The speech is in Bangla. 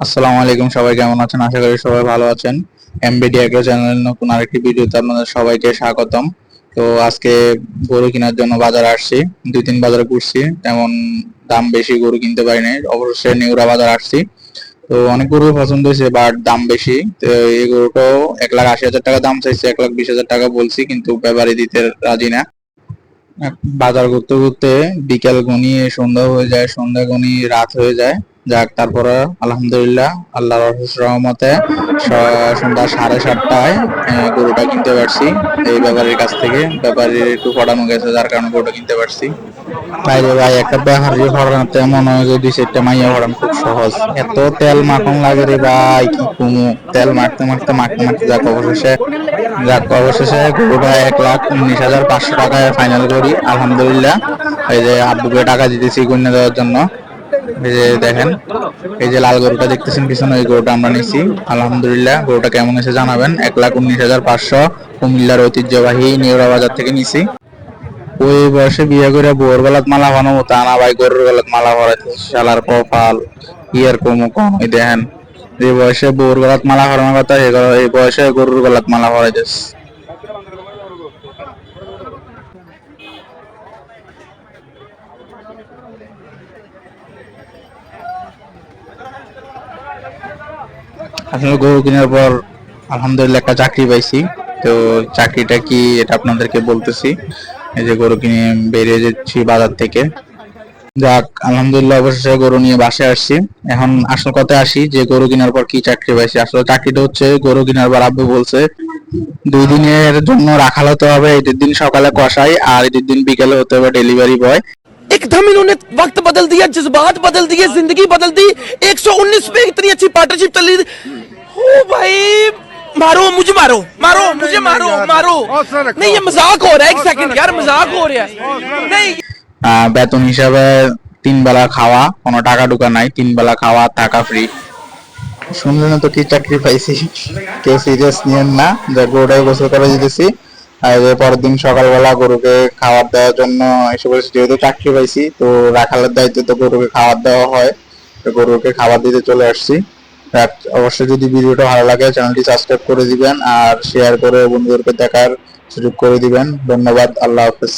আসসালামু আলাইকুম সবাই, কেমন আছেন? আশা করি সবাই ভালো আছেন। এমবিডি এগ্রো চ্যানেলের নতুন আরেকটি ভিডিওতে আপনাদের সবাইকে স্বাগতম। তো আজকে গরু কেনার জন্য বাজার আসছি, দুই তিন বাজারে ঘুরছি, তেমন দাম বেশি গরু কিনতে পারি নাই, অবশ্যই নিউরা বাজার আসছি। তো অনেক গরু পছন্দ হয়েছে, বাট দাম বেশি। তো এই গরুটাও এক লাখ আশি হাজার টাকা দাম চাইছে, এক লাখ বিশ হাজার টাকা বলছি, কিন্তু ব্যাপারে দিতে রাজি না। বাজার করতে করতে বিকেল গনিয়ে সন্ধ্যা হয়ে যায়, সন্ধ্যা গনিয়ে রাত হয়ে যায়। যাক, তারপরে আলহামদুলিল্লাহ, আল্লাহর অশেষ রহমতে, সন্ধ্যা সাড়ে সাতটায় গরুটা কিনতে পারছি। এই ব্যাপারীর কাছ থেকে, ব্যাপারীর একটু পড়ানো গেছে, যার কারণে গরুটা কিনতে পারছি। ভাই রে ভাই, একটা ব্যাপারী হরাতে মনে হয় যে দুই চারটা মাইয়া হরান খুব সহজ। এত তেল মাখন লাগে রে ভাই, কি কুমু? তেল মারতে মারতে মারতে মারতে যাক অবশেষে যাক অবশেষে গরুটা এক লাখ উনিশ হাজার পাঁচশো টাকায় ফাইনাল করি, আলহামদুলিল্লাহ। এই যে আব্বুকে টাকা দিতেছি কন্যা দেওয়ার জন্য। এই যে দেখেন, এই যে লাল গরুটা দেখতেছেন, পিছনে ওই গরুটা আমরা নিছি। আলহামদুলিল্লাহ, গরুটা কেমন এসে জানাবেন। এক লাখ উনিশ হাজার পাঁচশো কুমিল্লার ঐতিহ্যবাহী নিউরা বাজার থেকে নিছি। ওই বয়সে বিয়ে করে বউর গলাত মালা বানাবো তা না ভাই, গরুর গলাত মালা ভরাইতে শালার কপাল ইয়ের কমু কম দেখেন। যে বয়সে বউর গলাত মালা ভরানোর কথা এই বয়সে গরুর গলাত মালা ভরাইতেছ আসলে গরু কেনার পর আলহামদুলিল্লাহ একটা চাকরি পাইছি। তো চাকরিটা কি এটা আপনাদেরকে বলতেছি। যে গরু কিনে বেরিয়ে যাচ্ছি বাজার থেকে। যাক, আলহামদুলিল্লাহ অবশেষে গরু নিয়ে বাসায় আসছি। এখন আসল কথা আসি যে গরু কেনার পর কি চাকরি পাইছি। আসলে চাকরিটা হচ্ছে গরু কেনার পর আব্বু বলছে, দুই দিনের জন্য রাখাল হতে হবে এটির দিন সকালে কষাই আর এটির দিন বিকেলে হতে হবে ডেলিভারি বয়। एकदम इन्होंने वक्त बदल दिया जज्बात बदल दिए जिंदगी बदल दी 119 पे इतनी अच्छी पार्टनरशिप चली ओ भाई मारो मुझे मारो मारो मुझे मारो मारो नहीं ये मजाक हो रहा है एक सेकंड यार मजाक हो रहा है नहीं আহ, বেতন হিসাবে তিন বেলা খাওয়া কোনো টাকা টুকা নাই তিন বেলা খাওয়া টাকা ফ্রি শুনলেন তো কি চাকরি পাইছি কেউ সিরিয়াস নিয়েন না যে গরুটাকে গোসল করে দিতেছি আর এর পরের দিন সকালবেলা গরুকে খাবার দেওয়ার জন্য এসে বলেছি, যেহেতু চাকরি পাইছি, তো রাখালের দায়িত্ব তো গরুকে খাবার দেওয়া হয়। তো গরুকে খাবার দিতে চলে আসছি। অবশ্যই যদি ভিডিওটা ভালো লাগে, চ্যানেলটি সাবস্ক্রাইব করে দিবেন আর শেয়ার করে বন্ধুদেরকে দেখার সুযোগ করে দিবেন। ধন্যবাদ, আল্লাহ হাফেজ।